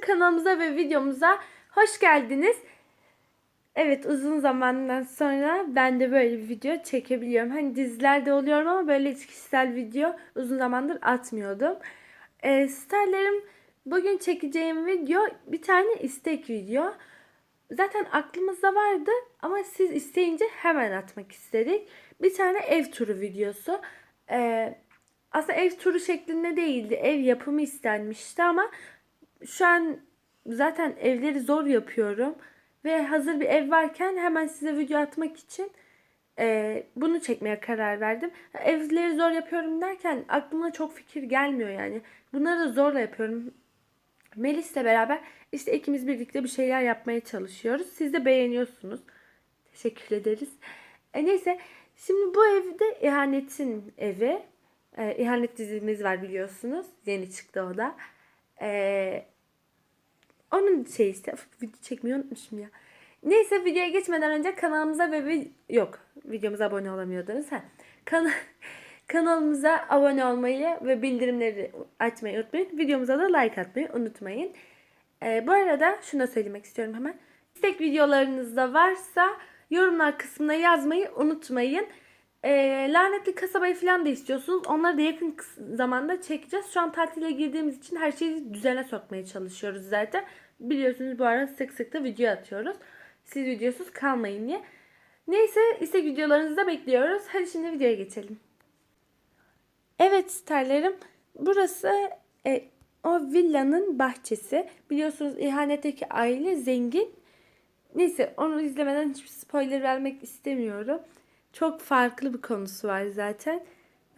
Kanalımıza ve videomuza hoş geldiniz. Evet uzun zamandan sonra ben de böyle bir video çekebiliyorum. Hani dizilerde oluyorum ama böyle hiç kişisel video uzun zamandır atmıyordum. Ee, Starlarım bugün çekeceğim video bir tane istek video. Zaten aklımızda vardı ama siz isteyince hemen atmak istedik. Bir tane ev turu videosu. Ee, aslında ev turu şeklinde değildi. Ev yapımı istenmişti ama şu an zaten evleri zor yapıyorum. Ve hazır bir ev varken hemen size video atmak için e, bunu çekmeye karar verdim. Evleri zor yapıyorum derken aklıma çok fikir gelmiyor yani. Bunları da zorla yapıyorum. Melis'le beraber işte ikimiz birlikte bir şeyler yapmaya çalışıyoruz. Siz de beğeniyorsunuz. Teşekkür ederiz. E, neyse şimdi bu evde ihanetin evi. E, ihanet dizimiz var biliyorsunuz. Yeni çıktı o da. E, onun şey Of, video çekmeyi unutmuşum ya. Neyse videoya geçmeden önce kanalımıza ve vi- yok videomuza abone olamıyordunuz. Ha. Kana kanalımıza abone olmayı ve bildirimleri açmayı unutmayın. Videomuza da like atmayı unutmayın. Ee, bu arada şunu da söylemek istiyorum hemen. İstek videolarınız da varsa yorumlar kısmına yazmayı unutmayın. Ee, lanetli kasabayı falan da istiyorsunuz. Onları da yakın zamanda çekeceğiz. Şu an tatile girdiğimiz için her şeyi düzene sokmaya çalışıyoruz zaten. Biliyorsunuz bu ara sık sık da video atıyoruz. Siz videosuz kalmayın diye. Neyse istek videolarınızı da bekliyoruz. Hadi şimdi videoya geçelim. Evet starlarım. Burası e, o villanın bahçesi. Biliyorsunuz ihanetteki aile zengin. Neyse onu izlemeden hiçbir spoiler vermek istemiyorum. Çok farklı bir konusu var zaten.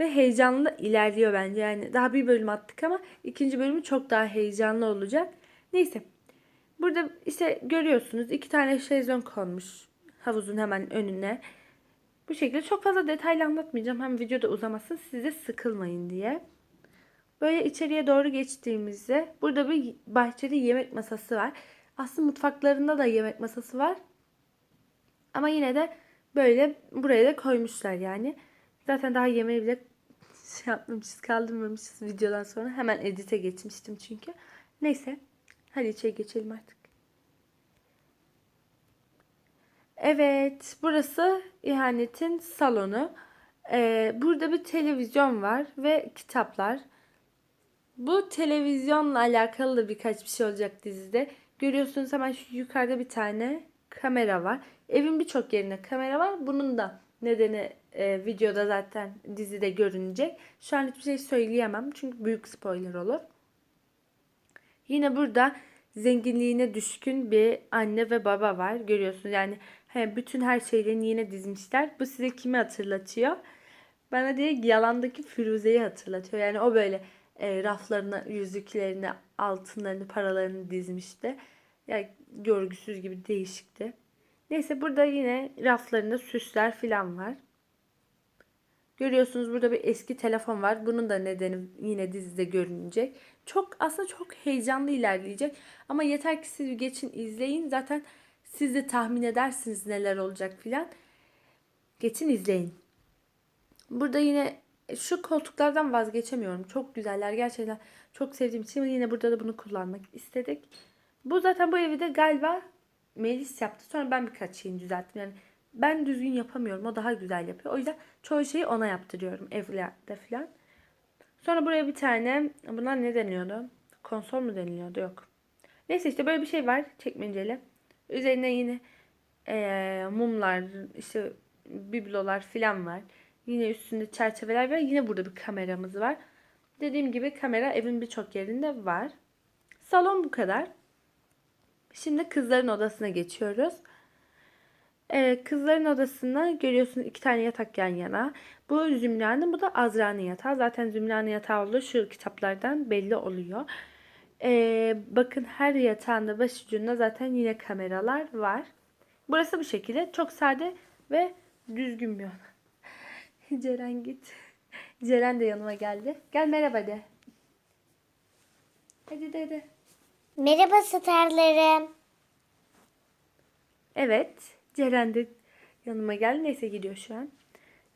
Ve heyecanlı da ilerliyor bence. Yani daha bir bölüm attık ama ikinci bölümü çok daha heyecanlı olacak. Neyse. Burada işte görüyorsunuz iki tane şezlong konmuş havuzun hemen önüne. Bu şekilde çok fazla detaylı anlatmayacağım. Hem videoda uzamasın size sıkılmayın diye. Böyle içeriye doğru geçtiğimizde burada bir bahçede yemek masası var. Aslında mutfaklarında da yemek masası var. Ama yine de böyle buraya da koymuşlar yani. Zaten daha yemeği bile şey yapmamışız, kaldırmamışız videodan sonra. Hemen edite geçmiştim çünkü. Neyse. Hadi içeri geçelim artık. Evet, burası ihanetin salonu. Ee, burada bir televizyon var ve kitaplar. Bu televizyonla alakalı da birkaç bir şey olacak dizide. Görüyorsunuz hemen şu yukarıda bir tane kamera var. Evin birçok yerine kamera var. Bunun da nedeni e, videoda zaten dizide görünecek. Şu an hiçbir şey söyleyemem çünkü büyük spoiler olur. Yine burada zenginliğine düşkün bir anne ve baba var. Görüyorsunuz yani bütün her şeylerini yine dizmişler. Bu size kimi hatırlatıyor? Bana direkt yalandaki Firuze'yi hatırlatıyor. Yani o böyle e, raflarına, yüzüklerini, altınlarını, paralarını dizmişti. Yani görgüsüz gibi değişikti. Neyse burada yine raflarında süsler falan var. Görüyorsunuz burada bir eski telefon var. Bunun da nedeni yine dizide görünecek. Çok aslında çok heyecanlı ilerleyecek. Ama yeter ki siz geçin izleyin. Zaten siz de tahmin edersiniz neler olacak filan. Geçin izleyin. Burada yine şu koltuklardan vazgeçemiyorum. Çok güzeller. Gerçekten çok sevdiğim için yine burada da bunu kullanmak istedik. Bu zaten bu evi de galiba Melis yaptı. Sonra ben birkaç şeyini düzelttim. Yani ben düzgün yapamıyorum. O daha güzel yapıyor. O yüzden çoğu şeyi ona yaptırıyorum evlerde falan. Sonra buraya bir tane bunlar ne deniyordu? Konsol mu deniliyordu? Yok. Neyse işte böyle bir şey var çekmeceli. Üzerine yine eee, mumlar, işte biblolar falan var. Yine üstünde çerçeveler var. Yine burada bir kameramız var. Dediğim gibi kamera evin birçok yerinde var. Salon bu kadar. Şimdi kızların odasına geçiyoruz. Ee, kızların odasında görüyorsunuz iki tane yatak yan yana. Bu Zümra'nın bu da Azra'nın yatağı. Zaten Zümra'nın yatağı olduğu şu kitaplardan belli oluyor. Ee, bakın her yatağında başucunda zaten yine kameralar var. Burası bu şekilde. Çok sade ve düzgün bir oda. Ceren git. Ceren de yanıma geldi. Gel merhaba de. Hadi de de. Merhaba starlarım. Evet. Ceren de yanıma geldi. Neyse gidiyor şu an.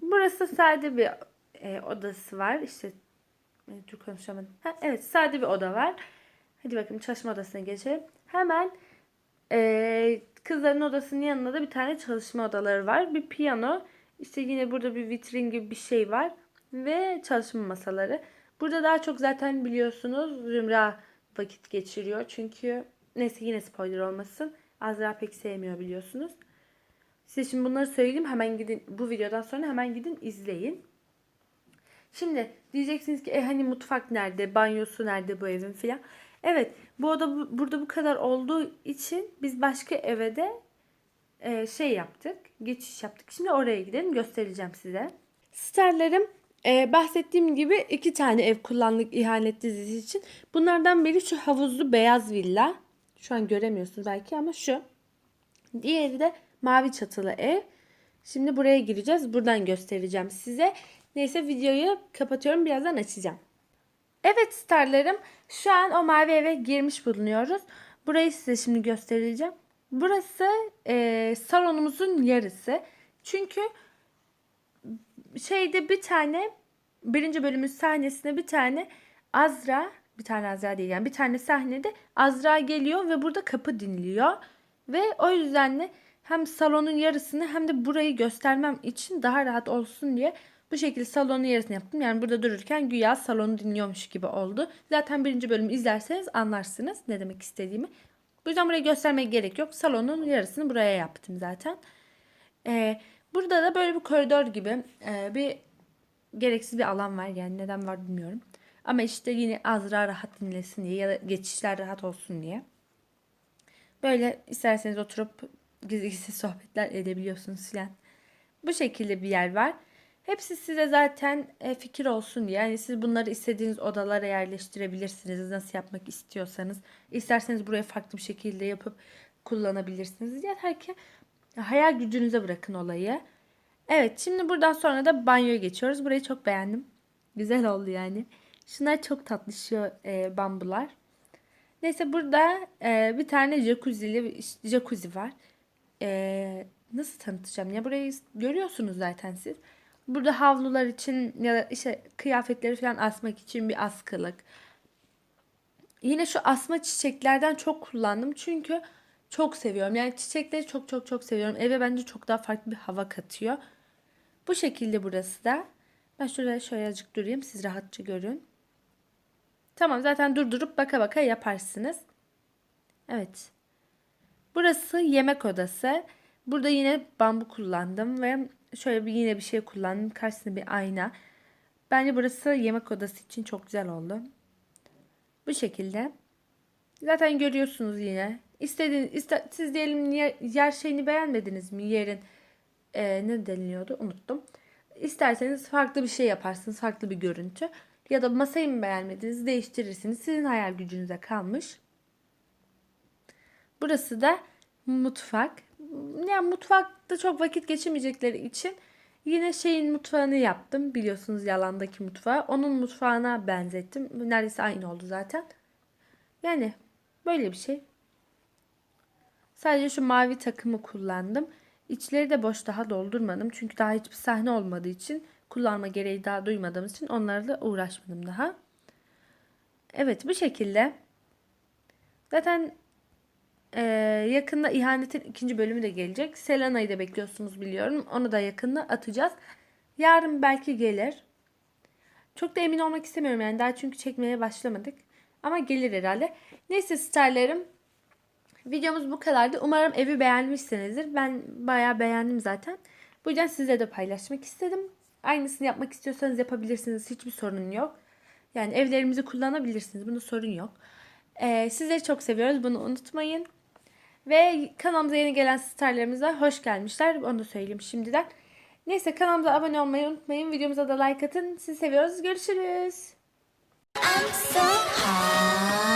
Burası sade bir e, odası var. İşte e, dur konuşamadım. Ha, evet sade bir oda var. Hadi bakalım çalışma odasına geçelim. Hemen eee, kızların odasının yanında da bir tane çalışma odaları var. Bir piyano. İşte yine burada bir vitrin gibi bir şey var. Ve çalışma masaları. Burada daha çok zaten biliyorsunuz Zümra vakit geçiriyor. Çünkü neyse yine spoiler olmasın. Azra pek sevmiyor biliyorsunuz. Size şimdi bunları söyleyeyim. Hemen gidin bu videodan sonra hemen gidin izleyin. Şimdi diyeceksiniz ki e hani mutfak nerede, banyosu nerede bu evin filan. Evet bu oda bu- burada bu kadar olduğu için biz başka eve de e, şey yaptık. Geçiş yaptık. Şimdi oraya gidelim göstereceğim size. Starlarım e, bahsettiğim gibi iki tane ev kullandık ihanet dizisi için. Bunlardan biri şu havuzlu beyaz villa. Şu an göremiyorsunuz belki ama şu. Diğeri de mavi çatılı ev. Şimdi buraya gireceğiz. Buradan göstereceğim size. Neyse videoyu kapatıyorum. Birazdan açacağım. Evet starlarım. Şu an o mavi eve girmiş bulunuyoruz. Burayı size şimdi göstereceğim. Burası e, salonumuzun yarısı. Çünkü şeyde bir tane birinci bölümün sahnesinde bir tane Azra bir tane Azra değil yani bir tane sahnede Azra geliyor ve burada kapı dinliyor. Ve o yüzden de hem salonun yarısını hem de burayı göstermem için daha rahat olsun diye bu şekilde salonun yarısını yaptım. Yani burada dururken güya salonu dinliyormuş gibi oldu. Zaten birinci bölümü izlerseniz anlarsınız ne demek istediğimi. Bu yüzden burayı göstermeye gerek yok. Salonun yarısını buraya yaptım zaten. Ee, burada da böyle bir koridor gibi e, bir gereksiz bir alan var. Yani neden var bilmiyorum. Ama işte yine Azra rahat dinlesin diye ya da geçişler rahat olsun diye. Böyle isterseniz oturup gizli sohbetler edebiliyorsunuz filan. Bu şekilde bir yer var. Hepsi size zaten e, fikir olsun diye. Yani siz bunları istediğiniz odalara yerleştirebilirsiniz. Nasıl yapmak istiyorsanız. İsterseniz buraya farklı bir şekilde yapıp kullanabilirsiniz. Yeter ki hayal gücünüze bırakın olayı. Evet şimdi buradan sonra da banyoya geçiyoruz. Burayı çok beğendim. Güzel oldu yani. Şunlar çok tatlı e, bambular. Neyse burada e, bir tane jacuzzi'li jacuzzi var. E, nasıl tanıtacağım ya burayı görüyorsunuz zaten siz. Burada havlular için ya da işte kıyafetleri falan asmak için bir askılık. Yine şu asma çiçeklerden çok kullandım çünkü çok seviyorum. Yani çiçekleri çok çok çok seviyorum. Eve bence çok daha farklı bir hava katıyor. Bu şekilde burası da. Ben şuraya şöyle azıcık durayım. Siz rahatça görün. Tamam zaten durdurup baka baka yaparsınız. Evet. Burası yemek odası. Burada yine bambu kullandım ve şöyle bir yine bir şey kullandım. Karşısında bir ayna. Bence burası yemek odası için çok güzel oldu. Bu şekilde. Zaten görüyorsunuz yine. İstediğiniz, iste, siz diyelim yer, yer şeyini beğenmediniz mi? Yerin e, ne deniliyordu? Unuttum. İsterseniz farklı bir şey yaparsınız. Farklı bir görüntü. Ya da masayı mı beğenmediniz? Değiştirirsiniz. Sizin hayal gücünüze kalmış. Burası da mutfak. Yani mutfakta çok vakit geçirmeyecekleri için yine şeyin mutfağını yaptım. Biliyorsunuz yalandaki mutfağı. Onun mutfağına benzettim. Neredeyse aynı oldu zaten. Yani böyle bir şey. Sadece şu mavi takımı kullandım. İçleri de boş daha doldurmadım. Çünkü daha hiçbir sahne olmadığı için kullanma gereği daha duymadığım için onlarla uğraşmadım daha. Evet bu şekilde. Zaten ee, yakında ihanetin ikinci bölümü de gelecek. Selena'yı da bekliyorsunuz biliyorum. Onu da yakında atacağız. Yarın belki gelir. Çok da emin olmak istemiyorum yani daha çünkü çekmeye başlamadık. Ama gelir herhalde. Neyse starlarım. Videomuz bu kadardı. Umarım evi beğenmişsinizdir. Ben bayağı beğendim zaten. Bu yüzden sizle de paylaşmak istedim. Aynısını yapmak istiyorsanız yapabilirsiniz. Hiçbir sorun yok. Yani evlerimizi kullanabilirsiniz. Bunda sorun yok. Ee, sizleri çok seviyoruz. Bunu unutmayın. Ve kanalımıza yeni gelen starlarımıza hoş gelmişler. Onu da söyleyeyim şimdiden. Neyse kanalımıza abone olmayı unutmayın. Videomuza da like atın. Sizi seviyoruz. Görüşürüz. I'm so hot.